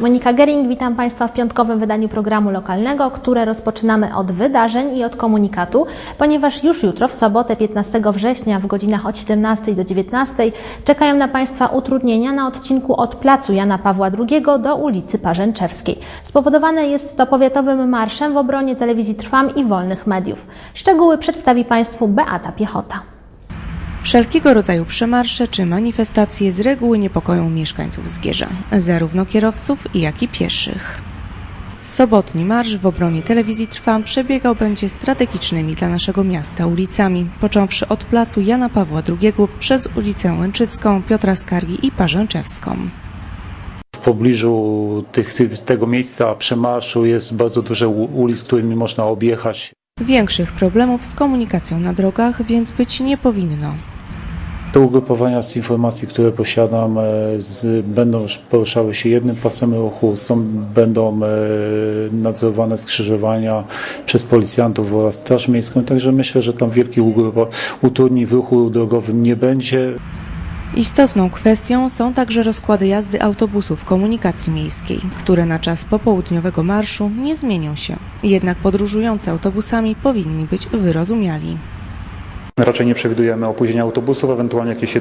Monika Gering, witam Państwa w piątkowym wydaniu programu lokalnego, które rozpoczynamy od wydarzeń i od komunikatu, ponieważ już jutro, w sobotę 15 września w godzinach od 17 do 19 czekają na Państwa utrudnienia na odcinku od placu Jana Pawła II do ulicy Parzęczewskiej. Spowodowane jest to powiatowym marszem w obronie telewizji Trwam i wolnych mediów. Szczegóły przedstawi Państwu Beata Piechota. Wszelkiego rodzaju przemarsze czy manifestacje z reguły niepokoją mieszkańców Zgierza, zarówno kierowców, jak i pieszych. Sobotni marsz w obronie telewizji Trwam przebiegał będzie strategicznymi dla naszego miasta ulicami, począwszy od placu Jana Pawła II przez ulicę Łęczycką, Piotra Skargi i Parzęczewską. W pobliżu tych, tego miejsca przemarszu jest bardzo dużo ulic, którymi można objechać. Większych problemów z komunikacją na drogach więc być nie powinno. Te ugrupowania z informacji, które posiadam, e, z, będą poruszały się jednym pasem ruchu, są, będą e, nadzorowane skrzyżowania przez policjantów oraz Straż Miejską, także myślę, że tam wielkich utrudnień w ruchu drogowym nie będzie. Istotną kwestią są także rozkłady jazdy autobusów komunikacji miejskiej, które na czas popołudniowego marszu nie zmienią się. Jednak podróżujący autobusami powinni być wyrozumiali. Raczej nie przewidujemy opóźnienia autobusów, ewentualnie jakieś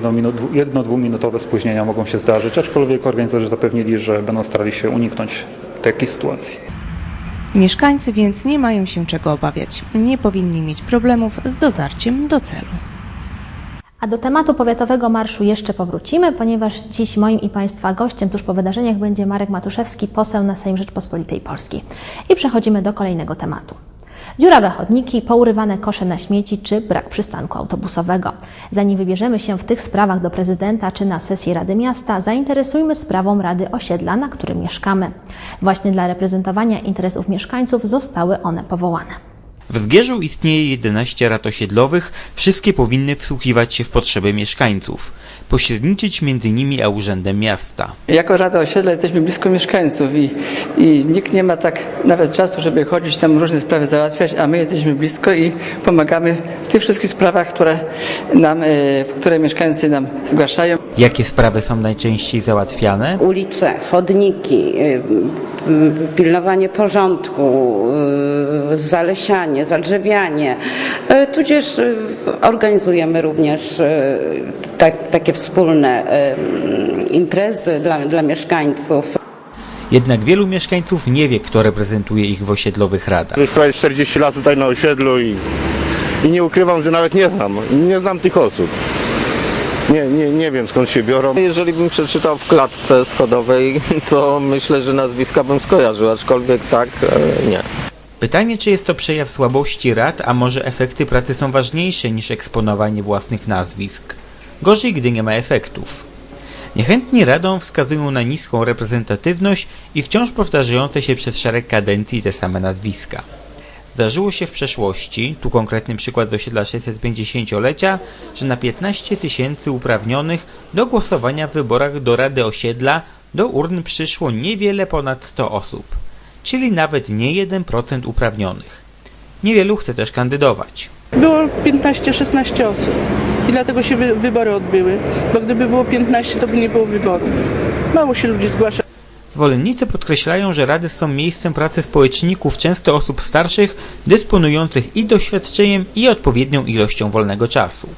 jedno-dwuminutowe spóźnienia mogą się zdarzyć, aczkolwiek organizatorzy zapewnili, że będą starali się uniknąć takiej sytuacji. Mieszkańcy więc nie mają się czego obawiać. Nie powinni mieć problemów z dotarciem do celu. A do tematu powiatowego marszu jeszcze powrócimy, ponieważ dziś moim i Państwa gościem tuż po wydarzeniach będzie Marek Matuszewski, poseł na Sejm Rzeczpospolitej Polskiej. I przechodzimy do kolejnego tematu. Dziurawe chodniki, pourywane kosze na śmieci czy brak przystanku autobusowego. Zanim wybierzemy się w tych sprawach do prezydenta czy na sesję Rady Miasta, zainteresujmy sprawą Rady Osiedla, na którym mieszkamy. Właśnie dla reprezentowania interesów mieszkańców zostały one powołane. W Zgierzu istnieje 11 rad osiedlowych, wszystkie powinny wsłuchiwać się w potrzeby mieszkańców, pośredniczyć między nimi a urzędem miasta. Jako Rada Osiedla jesteśmy blisko mieszkańców i, i nikt nie ma tak nawet czasu, żeby chodzić tam różne sprawy załatwiać, a my jesteśmy blisko i pomagamy w tych wszystkich sprawach, które, nam, e, które mieszkańcy nam zgłaszają. Jakie sprawy są najczęściej załatwiane? ulice, chodniki, y, pilnowanie porządku, y, zalesianie, zadrzewianie. Y, Tudzież y, organizujemy również y, tak, takie wspólne y, imprezy dla, dla mieszkańców. Jednak wielu mieszkańców nie wie, kto reprezentuje ich w osiedlowych radach. Już prawie 40 lat tutaj na osiedlu i, i nie ukrywam, że nawet nie znam, nie znam tych osób. Nie, nie, nie wiem skąd się biorą. Jeżeli bym przeczytał w klatce schodowej, to myślę, że nazwiska bym skojarzył, aczkolwiek tak e, nie. Pytanie, czy jest to przejaw słabości rad, a może efekty pracy są ważniejsze niż eksponowanie własnych nazwisk? Gorzej, gdy nie ma efektów. Niechętni radą wskazują na niską reprezentatywność i wciąż powtarzające się przez szereg kadencji te same nazwiska. Zdarzyło się w przeszłości, tu konkretny przykład z osiedla 650-lecia, że na 15 tysięcy uprawnionych do głosowania w wyborach do Rady Osiedla do urn przyszło niewiele ponad 100 osób, czyli nawet nie 1% uprawnionych. Niewielu chce też kandydować. Było 15-16 osób i dlatego się wy, wybory odbyły, bo gdyby było 15, to by nie było wyborów. Mało się ludzi zgłasza. Zwolennicy podkreślają, że rady są miejscem pracy społeczników, często osób starszych, dysponujących i doświadczeniem, i odpowiednią ilością wolnego czasu.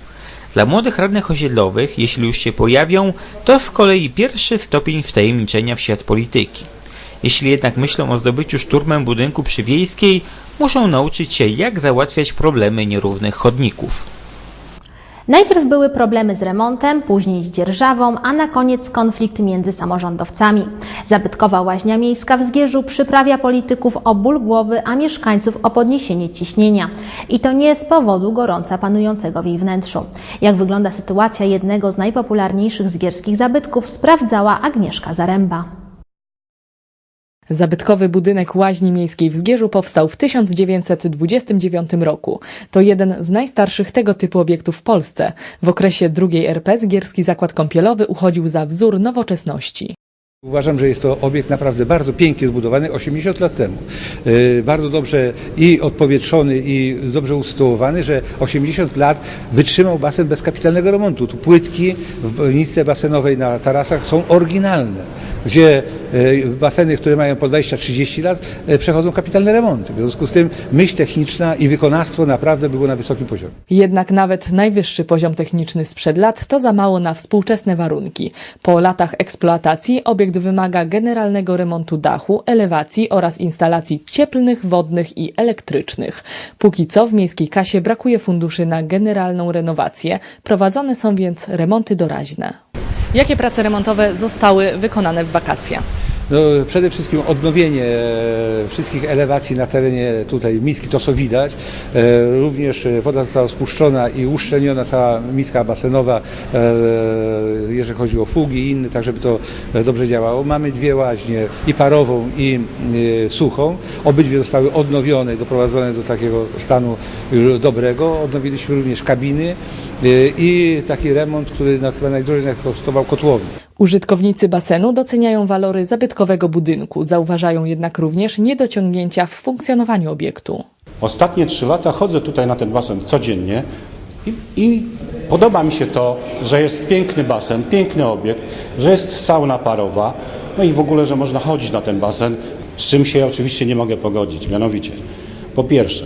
Dla młodych radnych osiedlowych, jeśli już się pojawią, to z kolei pierwszy stopień wtajemniczenia w świat polityki. Jeśli jednak myślą o zdobyciu szturmem budynku przy Wiejskiej, muszą nauczyć się, jak załatwiać problemy nierównych chodników. Najpierw były problemy z remontem, później z dzierżawą, a na koniec konflikt między samorządowcami. Zabytkowa łaźnia miejska w Zgierzu przyprawia polityków o ból głowy, a mieszkańców o podniesienie ciśnienia. I to nie z powodu gorąca panującego w jej wnętrzu. Jak wygląda sytuacja jednego z najpopularniejszych zgierskich zabytków sprawdzała Agnieszka Zaręba. Zabytkowy budynek łaźni miejskiej w Zgierzu powstał w 1929 roku. To jeden z najstarszych tego typu obiektów w Polsce. W okresie II RP Zgierski Zakład Kąpielowy uchodził za wzór nowoczesności. Uważam, że jest to obiekt naprawdę bardzo pięknie zbudowany 80 lat temu. Yy, bardzo dobrze i odpowietrzony i dobrze usytuowany, że 80 lat wytrzymał basen bez kapitalnego remontu. Tu płytki w nisce basenowej na tarasach są oryginalne. Gdzie e, baseny, które mają po 20-30 lat, e, przechodzą kapitalne remonty. W związku z tym myśl techniczna i wykonawstwo naprawdę było na wysokim poziomie. Jednak nawet najwyższy poziom techniczny sprzed lat to za mało na współczesne warunki. Po latach eksploatacji obiekt wymaga generalnego remontu dachu, elewacji oraz instalacji cieplnych, wodnych i elektrycznych. Póki co w miejskiej kasie brakuje funduszy na generalną renowację, prowadzone są więc remonty doraźne. Jakie prace remontowe zostały wykonane w wakacje? No, przede wszystkim odnowienie e, wszystkich elewacji na terenie tutaj miski, to co widać. E, Również woda została spuszczona i uszczelniona cała miska basenowa, e, jeżeli chodzi o fugi i inne, tak żeby to dobrze działało. Mamy dwie łaźnie, i parową i suchą. Obydwie zostały odnowione, doprowadzone do takiego stanu już dobrego. Odnowiliśmy również kabiny i taki remont, który chyba najdrożej kosztował kotłowni. Użytkownicy basenu doceniają walory zabytkowego budynku, zauważają jednak również niedociągnięcia w funkcjonowaniu obiektu. Ostatnie trzy lata chodzę tutaj na ten basen codziennie i, i podoba mi się to, że jest piękny basen, piękny obiekt, że jest sauna parowa, no i w ogóle, że można chodzić na ten basen, z czym się oczywiście nie mogę pogodzić. Mianowicie, po pierwsze,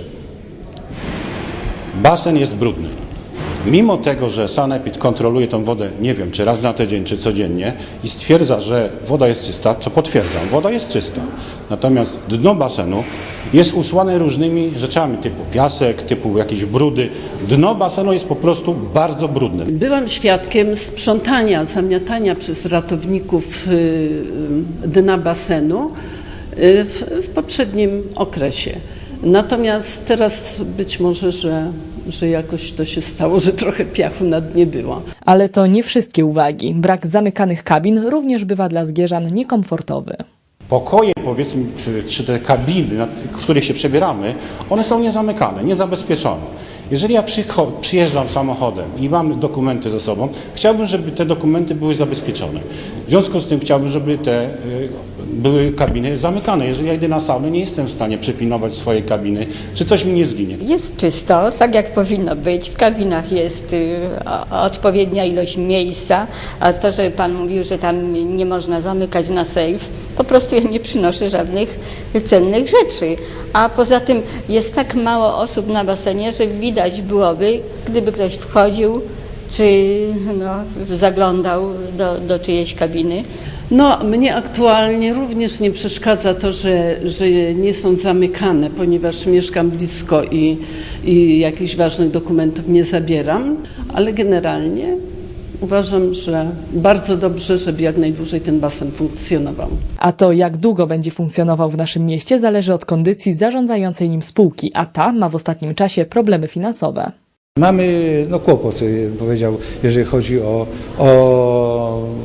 basen jest brudny. Mimo tego, że Sanepid kontroluje tą wodę, nie wiem, czy raz na tydzień, czy codziennie i stwierdza, że woda jest czysta, co potwierdzam, woda jest czysta. Natomiast dno basenu jest usłane różnymi rzeczami, typu piasek, typu jakieś brudy. Dno basenu jest po prostu bardzo brudne. Byłam świadkiem sprzątania, zamiatania przez ratowników y, dna basenu y, w, w poprzednim okresie. Natomiast teraz być może, że, że jakoś to się stało, że trochę piachu na dnie było. Ale to nie wszystkie uwagi. Brak zamykanych kabin również bywa dla zgierzan niekomfortowy. Pokoje, powiedzmy, czy, czy te kabiny, w których się przebieramy, one są niezamykane, niezabezpieczone. Jeżeli ja przyjeżdżam samochodem i mam dokumenty ze sobą, chciałbym, żeby te dokumenty były zabezpieczone. W związku z tym chciałbym, żeby te y, były kabiny zamykane. Jeżeli ja idę na saunę, nie jestem w stanie przepilnować swojej kabiny, czy coś mi nie zginie. Jest czysto, tak jak powinno być. W kabinach jest y, odpowiednia ilość miejsca, a to, że Pan mówił, że tam nie można zamykać na sejf, po prostu ja nie przynoszę żadnych cennych rzeczy. A poza tym jest tak mało osób na basenie, że widać byłoby, gdyby ktoś wchodził czy no, zaglądał do, do czyjejś kabiny, No, mnie aktualnie również nie przeszkadza to, że, że nie są zamykane, ponieważ mieszkam blisko i, i jakichś ważnych dokumentów nie zabieram, ale generalnie uważam, że bardzo dobrze, żeby jak najdłużej ten basen funkcjonował. A to, jak długo będzie funkcjonował w naszym mieście, zależy od kondycji zarządzającej nim spółki, a ta ma w ostatnim czasie problemy finansowe. Mamy no, kłopot, powiedział, jeżeli chodzi o, o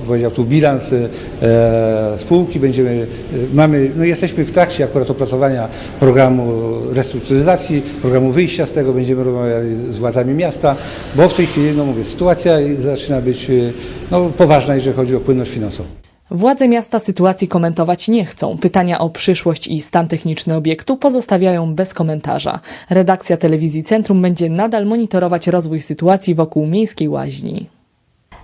powiedział tu bilans e, spółki. Będziemy, y, mamy, no, jesteśmy w trakcie akurat opracowania programu restrukturyzacji, programu wyjścia z tego. Będziemy rozmawiali z władzami miasta, bo w tej chwili, no mówię, sytuacja zaczyna być y, no, poważna, jeżeli chodzi o płynność finansową. Władze miasta sytuacji komentować nie chcą. Pytania o przyszłość i stan techniczny obiektu pozostawiają bez komentarza. Redakcja telewizji Centrum będzie nadal monitorować rozwój sytuacji wokół miejskiej łaźni.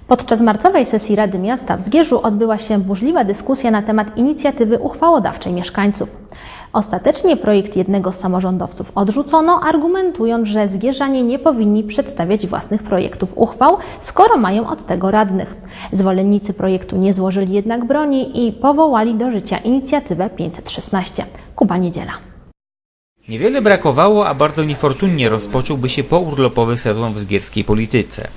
Podczas marcowej sesji Rady Miasta w Zgierzu odbyła się burzliwa dyskusja na temat inicjatywy uchwałodawczej mieszkańców. Ostatecznie projekt jednego z samorządowców odrzucono, argumentując, że Zgierzanie nie powinni przedstawiać własnych projektów uchwał, skoro mają od tego radnych. Zwolennicy projektu nie złożyli jednak broni i powołali do życia inicjatywę 516. Kuba Niedziela. Niewiele brakowało, a bardzo niefortunnie rozpocząłby się pourlopowy sezon w zgierskiej polityce.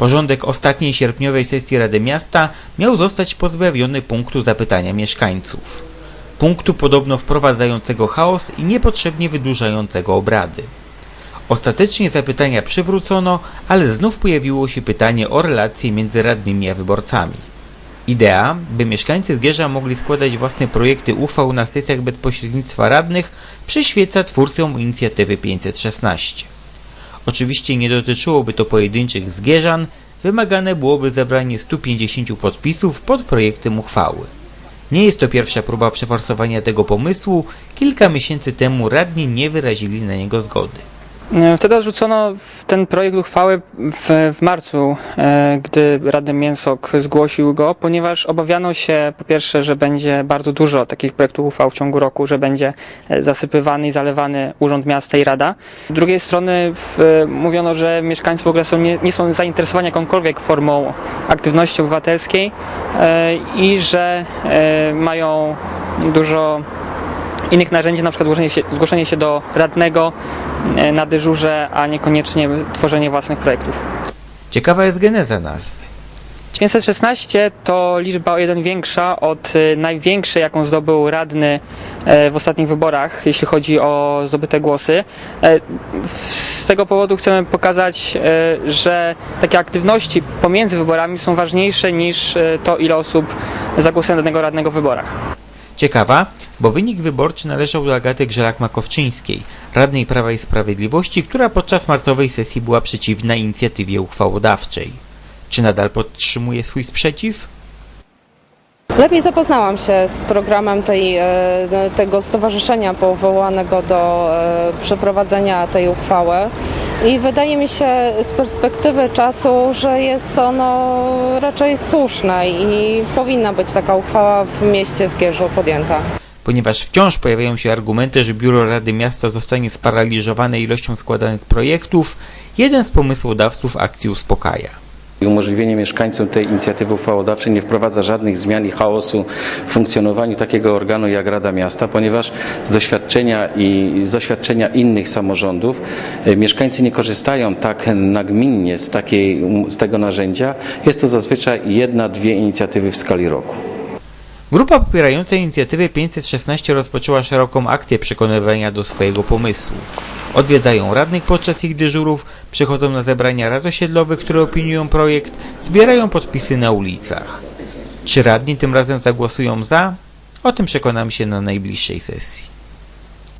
Porządek ostatniej sierpniowej sesji Rady Miasta miał zostać pozbawiony punktu zapytania mieszkańców. Punktu podobno wprowadzającego chaos i niepotrzebnie wydłużającego obrady. Ostatecznie zapytania przywrócono, ale znów pojawiło się pytanie o relacje między radnymi a wyborcami. Idea, by mieszkańcy Zgierza mogli składać własne projekty uchwał na sesjach bez pośrednictwa radnych, przyświeca twórcom inicjatywy 516. Oczywiście nie dotyczyłoby to pojedynczych Zgierzan, wymagane byłoby zebranie 150 podpisów pod projektem uchwały. Nie jest to pierwsza próba przeforsowania tego pomysłu, kilka miesięcy temu radni nie wyrazili na niego zgody. E, Wtedy odrzucono ten projekt uchwały w, w marcu, e, gdy Radny Mięsok zgłosił go, ponieważ obawiano się po pierwsze, że będzie bardzo dużo takich projektów uchwał w ciągu roku, że będzie e, zasypywany i zalewany Urząd Miasta i Rada. Z drugiej strony w, mówiono, że mieszkańcy w ogóle są, nie, nie są zainteresowani jakąkolwiek formą aktywności obywatelskiej i że mają dużo innych narzędzi, na przykład zgłoszenie się, zgłoszenie się do radnego e, na dyżurze, a niekoniecznie tworzenie własnych projektów. Ciekawa jest geneza nazwy. 516 to liczba o jeden większa od e, największej, jaką zdobył radny e, w ostatnich wyborach, jeśli chodzi o zdobyte głosy. Z tego powodu chcemy pokazać, że takie aktywności pomiędzy wyborami są ważniejsze niż to, ile osób zagłosuje danego radnego w wyborach. Ciekawa, bo wynik wyborczy należał do Agaty Grzelak-Makowczyńskiej, radnej Prawa i Sprawiedliwości, która podczas marcowej sesji była przeciwna inicjatywie uchwałodawczej. Czy nadal podtrzymuje swój sprzeciw? Lepiej zapoznałam się z programem tej, e, tego stowarzyszenia powołanego do e, przeprowadzenia tej uchwały i wydaje mi się z perspektywy czasu, że jest ono raczej słuszne i powinna być taka uchwała w mieście Zgierzu podjęta. Ponieważ wciąż pojawiają się argumenty, że Biuro Rady Miasta zostanie sparaliżowane ilością składanych projektów, jeden z pomysłodawców akcji uspokaja. Umożliwienie mieszkańcom tej inicjatywy uchwałodawczej nie wprowadza żadnych zmian i chaosu w funkcjonowaniu takiego organu jak Rada Miasta, ponieważ z doświadczenia i z doświadczenia innych samorządów e, mieszkańcy nie korzystają tak nagminnie z, takiej, z tego narzędzia. Jest to zazwyczaj jedna, dwie inicjatywy w skali roku. Grupa popierająca inicjatywę 516 rozpoczęła szeroką akcję przekonywania do swojego pomysłu. Odwiedzają radnych podczas ich dyżurów, przychodzą na zebrania rad osiedlowych, które opiniują projekt, zbierają podpisy na ulicach. Czy radni tym razem zagłosują za? O tym przekonamy się na najbliższej sesji.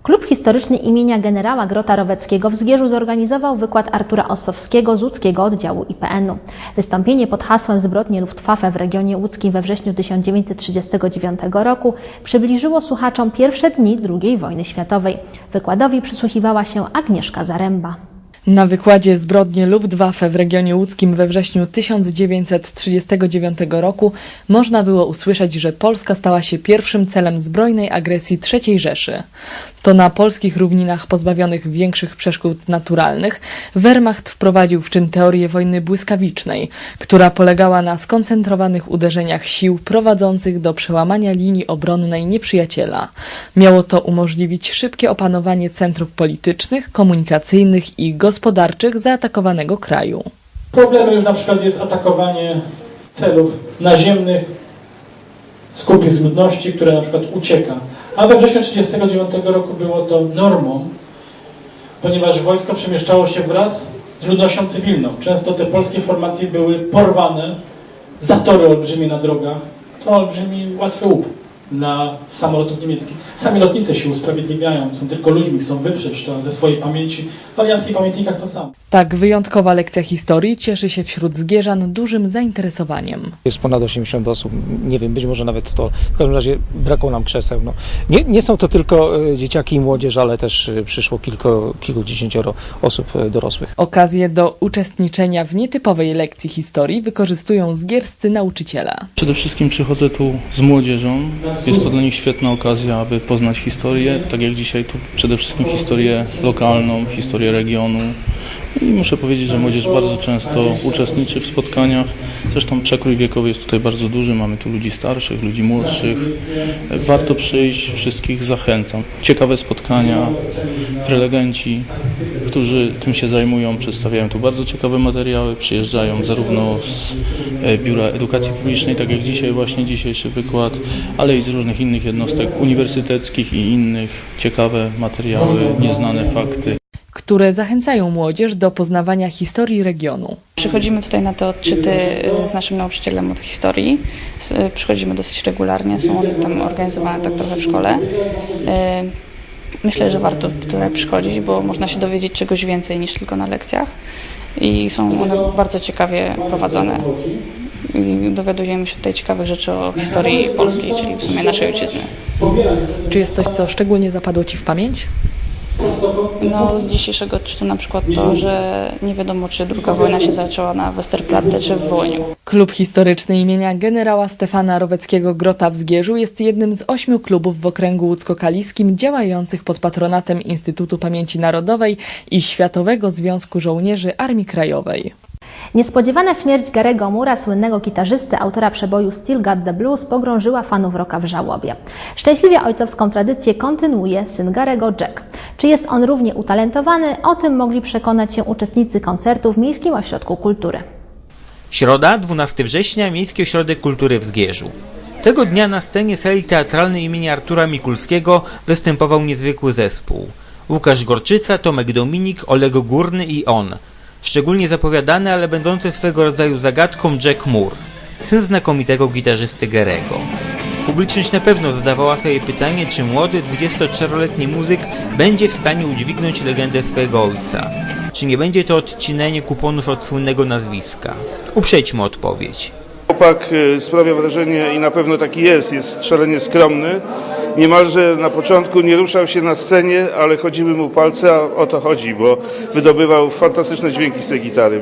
Klub Historyczny imienia generała Grota Roweckiego w Zgierzu zorganizował wykład Artura Ossowskiego z łódzkiego oddziału IPN-u. Wystąpienie pod hasłem Zbrodnie Luftwaffe w regionie łódzkim we wrześniu 1939 roku przybliżyło słuchaczom pierwsze dni II wojny światowej. Wykładowi przysłuchiwała się Agnieszka Zaręba. Na wykładzie Zbrodnie Luftwaffe w regionie łódzkim we wrześniu 1939 roku można było usłyszeć, że Polska stała się pierwszym celem zbrojnej agresji III Rzeszy. To na polskich równinach pozbawionych większych przeszkód naturalnych Wehrmacht wprowadził w czyn teorię wojny błyskawicznej, która polegała na skoncentrowanych uderzeniach sił prowadzących do przełamania linii obronnej nieprzyjaciela. Miało to umożliwić szybkie opanowanie centrów politycznych, komunikacyjnych i gospodarczych zaatakowanego kraju. Problemem już na przykład jest atakowanie celów naziemnych, skupisk ludności, które na przykład ucieka. A we wrześniu 1939 roku było to normą, ponieważ wojsko przemieszczało się wraz z ludnością cywilną. Często te polskie formacje były porwane, zatory olbrzymie na drogach. To olbrzymi, łatwy łup dla samolotów niemieckich. Sami lotnicy się usprawiedliwiają, są tylko ludźmi, chcą wyprzeć to ze swojej pamięci. W alianckich pamiętnikach to samo. Tak wyjątkowa lekcja historii cieszy się wśród zgierzan dużym zainteresowaniem. Jest ponad 80 osób, nie wiem, być może nawet 100. W każdym razie brakło nam krzeseł. No. Nie, nie są to tylko e, dzieciaki i młodzież, ale też e, przyszło kilku, kilkudziesięcioro osób e, dorosłych. Okazję do uczestniczenia w nietypowej lekcji historii wykorzystują zgierscy nauczyciele. Przede wszystkim przychodzę tu z młodzieżą. Jest to dla nich świetna okazja, aby poznać historię. Tak jak dzisiaj, to przede wszystkim historię lokalną, historię regionu. I muszę powiedzieć, że młodzież bardzo często uczestniczy w spotkaniach. Zresztą przekrój wiekowy jest tutaj bardzo duży. Mamy tu ludzi starszych, ludzi młodszych. Warto przyjść, wszystkich zachęcam. Ciekawe spotkania, prelegenci, którzy tym się zajmują, przedstawiają tu bardzo ciekawe materiały. Przyjeżdżają zarówno z e, Biura Edukacji Publicznej, tak jak dzisiaj, właśnie dzisiejszy wykład, ale i z różnych innych jednostek uniwersyteckich i innych. Ciekawe materiały, nieznane fakty. Które zachęcają młodzież do poznawania historii regionu. Przychodzimy tutaj na te odczyty z naszym nauczycielem od historii. Y, Przychodzimy dosyć regularnie, są one tam organizowane tak trochę w szkole. Y, Myślę, że warto tutaj przychodzić, bo można się dowiedzieć czegoś więcej niż tylko na lekcjach. I są one bardzo ciekawie prowadzone. I dowiadujemy się tutaj ciekawych rzeczy o historii polskiej, czyli w sumie naszej ojczyzny. Czy jest coś, co szczególnie zapadło Ci w pamięć? No, z dzisiejszego odczytu na przykład to, że nie wiadomo, czy druga wojna się zaczęła na Westerplatte czy w Wołyniu. Klub historyczny imienia generała Stefana Roweckiego Grota w Zgierzu jest jednym z ośmiu klubów w okręgu łódzko-kaliskim działających pod patronatem Instytutu Pamięci Narodowej i Światowego Związku Żołnierzy Armii Krajowej. Niespodziewana śmierć Garego Mura, słynnego gitarzysty, autora przeboju Still Got the Blues, pogrążyła fanów rocka w żałobie. Szczęśliwie ojcowską tradycję kontynuuje syn Garego Jack. Czy jest on równie utalentowany? O tym mogli przekonać się uczestnicy koncertu w Miejskim Ośrodku Kultury. Środa, 12 września, Miejski Ośrodek Kultury w Zgierzu. Tego dnia na scenie sali teatralnej imienia Artura Mikulskiego występował niezwykły zespół. Łukasz Gorczyca, Tomek Dominik, Olego Górny i on. Szczególnie zapowiadany, ale będący swego rodzaju zagadką Jack Moore, syn znakomitego gitarzysty Gerego. Publiczność na pewno zadawała sobie pytanie, czy młody, 24-letni muzyk będzie w stanie udźwignąć legendę swojego ojca. Czy nie będzie to odcinenie kuponów od słynnego nazwiska? Uprzejdźmy odpowiedź. Chłopak y, sprawia wrażenie i na pewno taki jest, jest szalenie skromny. Niemalże na początku nie ruszał się na scenie, ale chodziły mu palce, a o to chodzi, bo wydobywał fantastyczne dźwięki z tej gitary.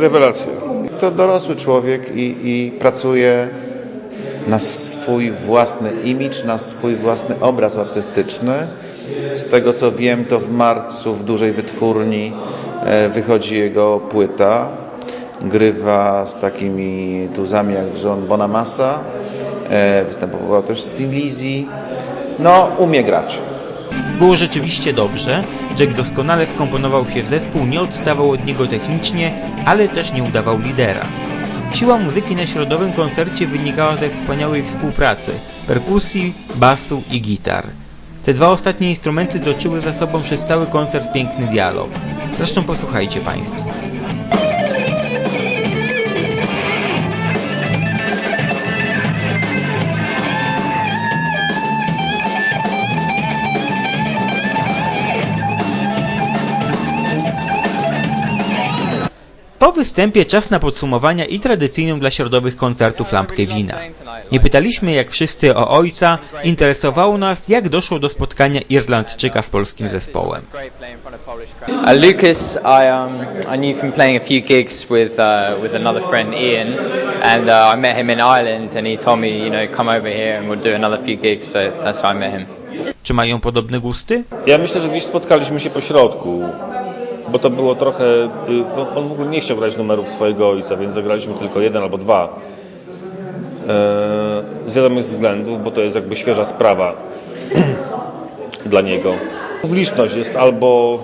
Rewelacja. To dorosły człowiek i, i pracuje na swój własny imidż, na swój własny obraz artystyczny. Z tego co wiem, to w marcu w dużej wytwórni e, wychodzi jego płyta. Grywa z takimi tuzami jak John Bonamassa. E, Występował też z Thin Lizzy. No, umie grać. Było rzeczywiście dobrze, Jack doskonale wkomponował się w zespół, nie odstawał od niego technicznie, ale też nie udawał lidera. Siła muzyki na środowym koncercie wynikała ze wspaniałej współpracy, perkusji, basu i gitar. Te dwa ostatnie instrumenty toczyły za sobą przez cały koncert piękny dialog. Zresztą posłuchajcie Państwo. Po występie czas na podsumowania i tradycyjną dla środowych koncertów lampkę wina. Nie pytaliśmy jak wszyscy o ojca, interesowało nas jak doszło do spotkania Irlandczyka z polskim zespołem. Uh, Lucas, I um, I knew from playing a few gigs with uh, with another friend Ian, and uh, I met him in Ireland, and he told me, you know, come over here and we'll do another few gigs. So that's how I met him. Czy mają podobne gusty? Ja myślę, że gdzieś spotkaliśmy się po środku, bo to było trochę. y, On, w ogóle nie chciał grać numerów swojego ojca, więc zagraliśmy tylko jeden albo dwa. E, Z wiadomych względów, bo to jest jakby świeża sprawa dla niego. Publiczność jest albo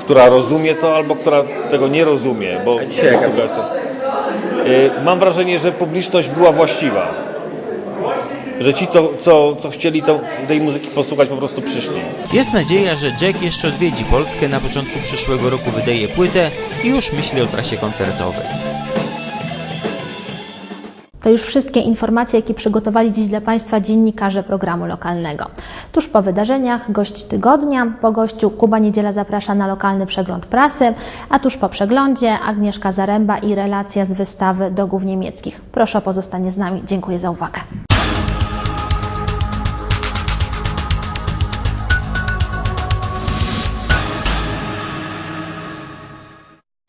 która rozumie to, albo która tego nie rozumie, bo dzisiaj. Y, Mam wrażenie, że publiczność była właściwa. Że ci, co, co, co chcieli to, tej muzyki posłuchać, po prostu przyszli. Jest nadzieja, że Jack jeszcze odwiedzi Polskę, na początku przyszłego roku wydaje płytę i już myśli o trasie koncertowej. To już wszystkie informacje, jakie przygotowali dziś dla Państwa dziennikarze programu lokalnego. Tuż po wydarzeniach gość tygodnia. Po gościu Kuba Niedziela zaprasza na lokalny przegląd prasy, a tuż po przeglądzie Agnieszka Zaręba i relacja z wystawy dogów niemieckich. Proszę o pozostanie z nami. Dziękuję za uwagę.